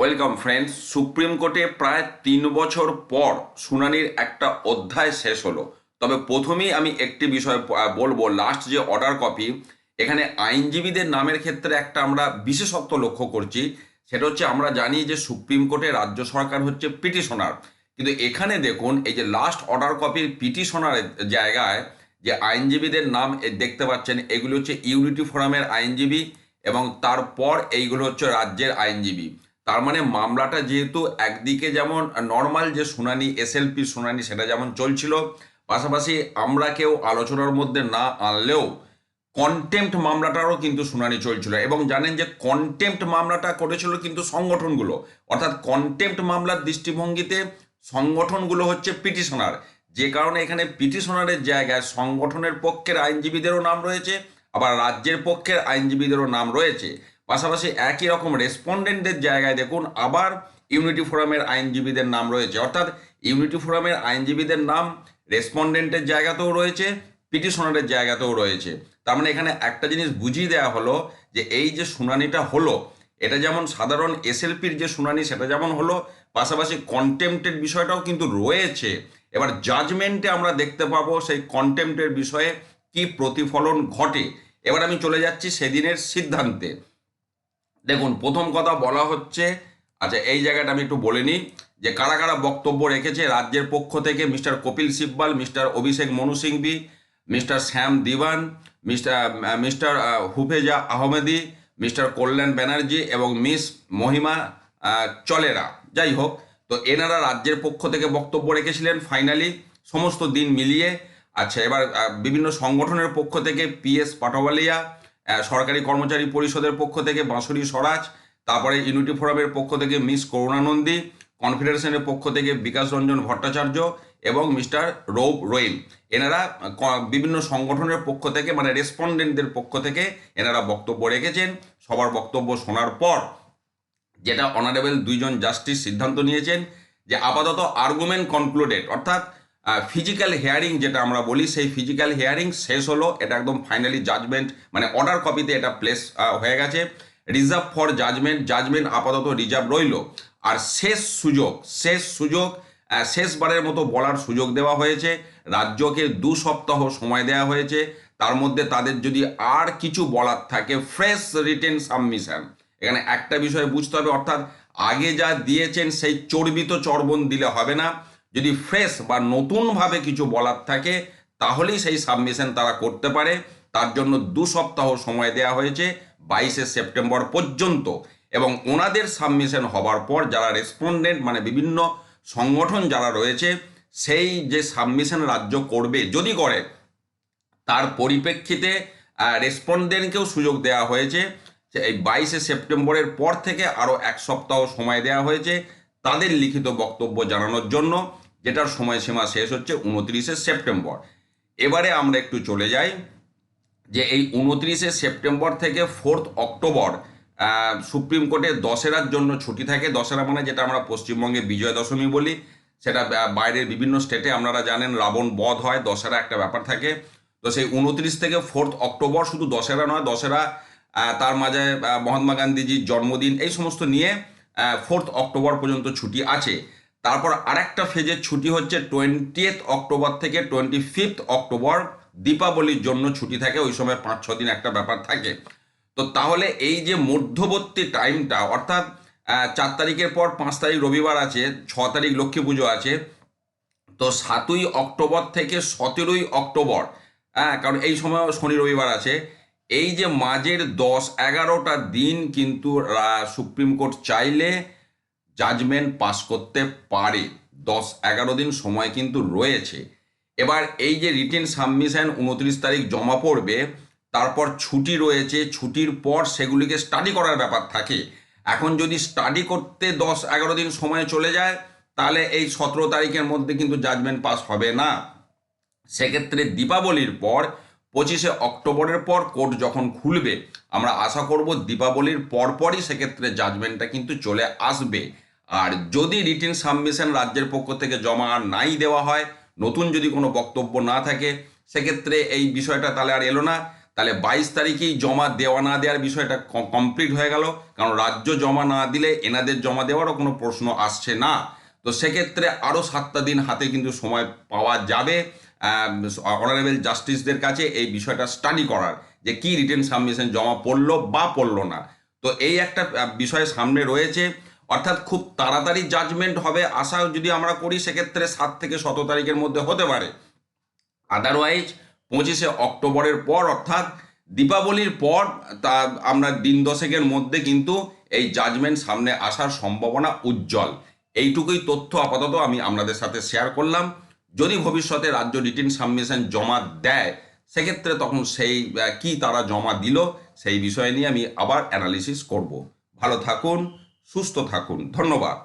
Welcome friends, supreme কোর্টে প্রায় তিন বছর পর শুনানির একটা অধ্যায় শেষ হলো। তবে প্রথমেই আমি একটি বিষয় বলব লাস্ট যে অর্ডার কপি এখানে আইনজীবীদের নামের ক্ষেত্রে একটা আমরা বিশেষত্ব লক্ষ্য করছি। সেটা হচ্ছে আমরা জানি যে সুপ্রিম কোর্টে রাজ্য সরকার হচ্ছে পিটিশনার। কিন্তু এখানে দেখুন, এই যে লাস্ট অর্ডার কপির পিটিশনারের জায়গায় যে আইনজীবীদের নাম দেখতে পাচ্ছেন, এগুলো হচ্ছে ইউনিটি ফোরামের আইনজীবী এবং তারপর এইগুলো হচ্ছে রাজ্যের আইনজীবী। তার মানে মামলাটা যেহেতু একদিকে যেমন নর্মাল যে শুনানি এসএলপি শুনানি সেটা যেমন চলছিল, পাশাপাশি আমরা কেউ আলোচনার মধ্যে না আনলেও কন্টেম্পট মামলাটারও কিন্তু শুনানি চলছিল এবং জানেন যে কন্টেম্পট মামলাটা করেছিল কিন্তু সংগঠনগুলো, অর্থাৎ কন্টেম্পট মামলার দৃষ্টিভঙ্গিতে সংগঠনগুলো হচ্ছে পিটিশনার যে কারণে এখানে পিটিশনারের জায়গায় সংগঠনের পক্ষের আইনজীবীদেরও নাম রয়েছে, আবার রাজ্যের পক্ষের আইনজীবীদেরও নাম রয়েছে। পাশাপাশি একই রকম রেসপন্ডেন্টদের জায়গায় দেখুন, আবার ইউনিটি ফোরামের আইনজীবীদের নাম রয়েছে। অর্থাৎ ইউনিটি ফোরামের আইনজীবীদের নাম রেসপন্ডেন্টের জায়গাতেও রয়েছে পিটিশনারের জায়গাতেও রয়েছে। তার মানে এখানে একটা জিনিস বুঝিয়ে দেওয়া হলো যে এই যে শুনানিটা হলো, এটা যেমন সাধারণ এসএলপির যে শুনানি, সেটা যেমন হলো, পাশাপাশি কন্টেম্পটের বিষয়টাও কিন্তু রয়েছে। এবার জাজমেন্টে আমরা দেখতে পাবো সেই কন্টেম্পটের বিষয়ে কি প্রতিফলন ঘটে। এবার আমি চলে যাচ্ছি সেদিনের সিদ্ধান্তে। দেখুন প্রথম কথা বলা হচ্ছে আচ্ছা এই জায়গাটা আমি একটু বলে নিই যে কারা কারা বক্তব্য রেখেছে রাজ্যের পক্ষ থেকে mister Kapil Sibal mister Abhishek Manu Singhvi mister Shyam Divan mister mister হুফেজা Ahmadi mister Kalyan Banerjee এবং মিস মহিমা চলেরা। যাই হোক তো এনারা রাজ্যের পক্ষ থেকে বক্তব্য রেখেছিলেন ফাইনালি সমস্ত দিন মিলিয়ে। আচ্ছা এবার বিভিন্ন সংগঠনের পক্ষ থেকে পিএস পাটোয়ালিয়া আহ, সরকারি কর্মচারী পরিষদের পক্ষ থেকে বাঁশুরি স্বরাজ, তারপরে ইউনিটি ফোরামের পক্ষ থেকে মিস করুণানন্দী কনফেডারেশনের পক্ষ থেকে বিকাশ রঞ্জন ভট্টাচার্য এবং মিস্টার রৌব রোয়েল এনারা বিভিন্ন সংগঠনের পক্ষ থেকে মানে রেসপন্ডেন্টদের পক্ষ থেকে এনারা বক্তব্য রেখেছেন। সবার বক্তব্য শোনার পর যেটা অনারেবল দুইজন জাস্টিস সিদ্ধান্ত নিয়েছেন যে আপাতত আর্গুমেন্ট কনক্লুডেড অর্থাৎ ফিজিক্যাল হেয়ারিং যেটা আমরা বলি, সেই ফিজিক্যাল হেয়ারিং শেষ হলো। এটা একদম ফাইনালি জাজমেন্ট মানে অর্ডার কপিতে এটা প্লেস হয়ে গেছে। রিজার্ভ ফর জাজমেন্ট জাজমেন্ট আপাতত রিজার্ভ রইল। আর শেষ সুযোগ শেষ সুযোগ শেষবারের মতো বলার সুযোগ দেওয়া হয়েছে। রাজ্যকে দু সপ্তাহ সময় দেওয়া হয়েছে। তার মধ্যে তাদের যদি আর কিছু বলার থাকে ফ্রেশ রিটেন সাবমিশন এখানে একটা বিষয় বুঝতে হবে, অর্থাৎ আগে যা দিয়েছেন, সেই চর্বিত চর্বণ দিলে হবে না। যদি ফ্রেশ বা নতুনভাবে কিছু বলার থাকে, তাহলেই সেই সাবমিশন তারা করতে পারে। তার জন্য দু সপ্তাহ সময় দেওয়া হয়েছে, বাইশে সেপ্টেম্বর পর্যন্ত। এবং ওনাদের সাবমিশন হবার পর যারা রেসপন্ডেন্ট মানে বিভিন্ন সংগঠন যারা রয়েছে, সেই যে সাবমিশন রাজ্য করবে, যদি করে, তার পরিপ্রেক্ষিতে রেসপন্ডেন্টকেও সুযোগ দেওয়া হয়েছে। এই বাইশে সেপ্টেম্বরের পর থেকে আরও এক সপ্তাহ সময় দেওয়া হয়েছে, তাদের লিখিত বক্তব্য জানানোর জন্য। যেটার সময়সীমা শেষ হচ্ছে উনত্রিশে সেপ্টেম্বর। এবারে আমরা একটু চলে যাই যে এই উনত্রিশে সেপ্টেম্বর থেকে ফোর্থ অক্টোবর সুপ্রিম কোর্টে দশেরার জন্য ছুটি থাকে। দশেরা মানে যেটা আমরা পশ্চিমবঙ্গে বিজয় দশমী বলি। সেটা বাইরের বিভিন্ন স্টেটে আপনারা জানেন রাবণ বধ হয়, দশেরা একটা ব্যাপার থাকে। তো সেই উনত্রিশ থেকে ফোর্থ অক্টোবর শুধু দশেরা নয়, দশেরা তার মাঝে মহাত্মা গান্ধীজির জন্মদিন, এই সমস্ত নিয়ে ফোর্থ অক্টোবর পর্যন্ত ছুটি আছে। তারপর আরেকটা ফেজের ছুটি হচ্ছে টোয়েন্টিয়েথ অক্টোবর থেকে টোয়েন্টি ফিফথ অক্টোবর দীপাবলির জন্য ছুটি থাকে, ওই সময় পাঁচ ছ দিন একটা ব্যাপার থাকে। তো তাহলে এই যে মধ্যবর্তী টাইমটা অর্থাৎ চার তারিখের পর পাঁচ তারিখ রবিবার আছে, ছ তারিখ লক্ষ্মী পুজো আছে, তো সাতই অক্টোবর থেকে সতেরোই অক্টোবর হ্যাঁ কারণ এই সময় শনি রবিবার আছে, এই যে মাঝের দশ এগারোটা দিন কিন্তু সুপ্রিম কোর্ট চাইলে জাজমেন্ট পাস করতে পারে। দশ, এগারো দিন সময় কিন্তু রয়েছে। এবার এই যে রিটেন সাবমিশন উনত্রিশ তারিখ জমা পড়বে, তারপর ছুটি রয়েছে, ছুটির পর সেগুলিকে স্টাডি করার ব্যাপার থাকে। এখন যদি স্টাডি করতে দশ, এগারো দিন সময় চলে যায়, তাহলে এই সতেরো তারিখের মধ্যে কিন্তু জাজমেন্ট পাস হবে না। সেক্ষেত্রে দীপাবলির পর, পঁচিশে অক্টোবরের পর কোর্ট যখন খুলবে, আমরা আশা করব দীপাবলির পরপরই সেক্ষেত্রে জাজমেন্টটা কিন্তু চলে আসবে। আর যদি রিটেন সাবমিশন রাজ্যের পক্ষ থেকে জমা নাই দেওয়া হয়, নতুন যদি কোনো বক্তব্য না থাকে, সেক্ষেত্রে এই বিষয়টা তাহলে আর এলো না। তাহলে বাইশ তারিখেই জমা দেওয়া না দেওয়ার বিষয়টা কমপ্লিট হয়ে গেল। কারণ রাজ্য জমা না দিলে এনাদের জমা দেওয়ারও কোনো প্রশ্ন আসছে না। তো সেক্ষেত্রে আরও সাতটা দিন হাতে কিন্তু সময় পাওয়া যাবে অনারেবল জাস্টিসদের কাছে এই বিষয়টা স্টাডি করার, যে কি রিটেন সাবমিশন জমা পড়ল বা পড়ল না। তো এই একটা বিষয় সামনে রয়েছে। অর্থাৎ খুব তাড়াতাড়ি জাজমেন্ট হবে আশা যদি আমরা করি, সেক্ষেত্রে সাত থেকে শত তারিখের মধ্যে হতে পারে। আদারওয়াইজ পঁচিশে অক্টোবরের পর, অর্থাৎ দীপাবলির পর, তা আমরা দিন দশেকের মধ্যে কিন্তু এই জাজমেন্ট সামনে আসার সম্ভাবনা উজ্জ্বল। এইটুকুই তথ্য আপাতত আমি আপনাদের সাথে শেয়ার করলাম। যদি ভবিষ্যতে রাজ্য রিটেন সাবমিশন জমা দেয়, সেক্ষেত্রে তখন সেই কি তারা জমা দিল, সেই বিষয় নিয়ে আমি আবার অ্যানালিসিস করব। ভালো থাকুন সুস্থ থাকুন। ধন্যবাদ।